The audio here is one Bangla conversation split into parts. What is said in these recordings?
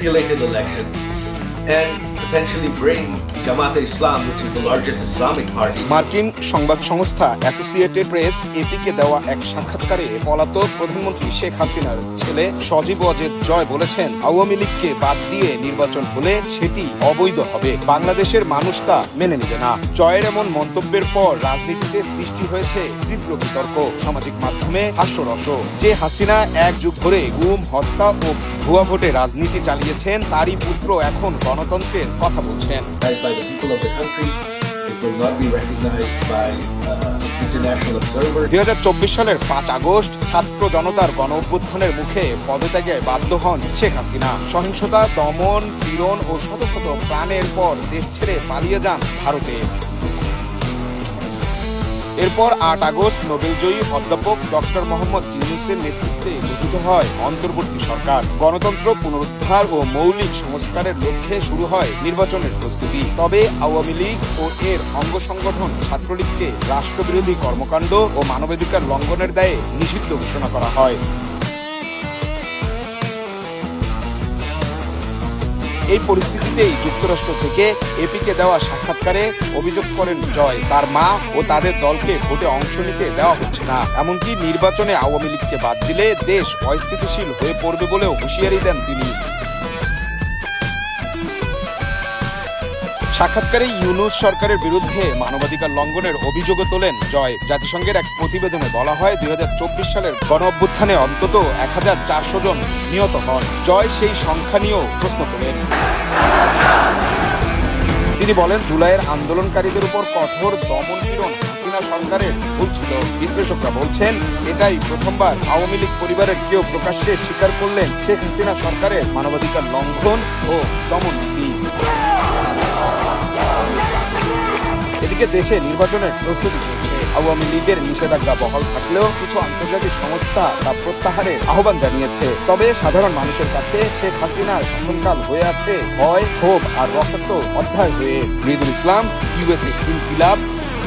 manipulated election and potentially bring Jamaat Islam, which is the largest Islamic party, মার্কিন সংবাদ সংস্থা অ্যাসোসিয়েটেড প্রেস এপিকে দেওয়া এক সাক্ষাৎকারে পলাতক প্রধানমন্ত্রী শেখ হাসিনার ছেলে সজীব অজেদ জয় বলেছেন আওয়ামী লীগকে বাদ দিয়ে নির্বাচন হলে সেটি অবৈধ হবে। বাংলাদেশের মানুষ তা মেনে নেবে না। জয়ের এমন মন্তব্যের পর রাজনীতিতে সৃষ্টি হয়েছে তীব্র বিতর্ক। সামাজিক মাধ্যমে হাস্যরস যে হাসিনা এক যুগ ধরে গুম হত্যা ও ভুয়া ভোটে রাজনীতি চালিয়েছেন তারই পুত্র এখন গণতন্ত্রের কথা বলছেন। দুই হাজার uh, international observers. দুই সালের পাঁচ আগস্ট ছাত্র জনতার গণ অভ্যুত্থানের মুখে পদত্যাগে বাধ্য হন শেখ হাসিনা। সহিংসতা দমন পীড়ন ও শত শত প্রাণের পর দেশ ছেড়ে পালিয়ে যান ভারতে। এরপর আট আগস্ট নোবেলজয়ী অধ্যাপক ডক্টর মোহাম্মদ ইউনুসের নেতৃত্বে গঠিত হয় অন্তর্বর্তী সরকার। গণতন্ত্র পুনরুদ্ধার ও মৌলিক সংস্কারের লক্ষ্যে শুরু হয় নির্বাচনের প্রস্তুতি। তবে আওয়ামী লীগ ও এর অঙ্গ সংগঠন ছাত্রলীগকে রাষ্ট্রবিরোধী কর্মকাণ্ড ও মানবাধিকার লঙ্ঘনের দায়ে নিষিদ্ধ ঘোষণা করা হয়। এই পরিস্থিতিতেই যুক্তরাষ্ট্র থেকে এপিকে দেওয়া সাক্ষাৎকারে অভিযোগ করেন জয়। তার মা ও তাদের দলকে ভোটে অংশ নিতে দেওয়া হচ্ছে না। এমনকি নির্বাচনে আওয়ামী লীগকে বাদ দিলে দেশ অস্থিতিশীল হয়ে পড়বে বলেও হুঁশিয়ারি দেন তিনি। সাক্ষাৎকারে ইউনুস সরকারের বিরুদ্ধে মানবাধিকার লঙ্ঘনের অভিযোগও তোলেন জয়। জাতিসংঘের এক প্রতিবেদনে বলা হয়, দুই হাজার চব্বিশ সালের গণ অভ্যুত্থানে অন্তত এক হাজার চারশো জন নিহত হন। জয় সেই সংখ্যা নিয়েও প্রশ্ন তোলেন। তিনি বলেন, জুলাইয়ের আন্দোলনকারীদের উপর কঠোর দমন পীড়ন হাসিনা সরকারের ভুল ছিল। বিশ্লেষকরা বলছেন, এটাই প্রথমবার আওয়ামী লীগ পরিবারের কেউ প্রকাশ্যে স্বীকার করলেন শেখ হাসিনা সরকারের মানবাধিকার লঙ্ঘন ও দমন নীতি। এদিকে দেশে নির্বাচনের প্রস্তুতি চলছে। আওয়ামী লীগের নিষেধাজ্ঞা বহাল থাকলেও কিছু আন্তর্জাতিক সংস্থা তা প্রত্যাহারের আহ্বান জানিয়েছে। তবে সাধারণ মানুষের কাছে শেখ হাসিনার শাসনকাল হয়ে আছে। ভয়, ক্ষোভ আর রক্তাক্ত অধ্যায় হয়ে। মৃদুল ইসলাম, ইউএসএ ইনকিলাব,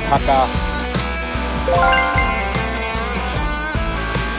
ঢাকা।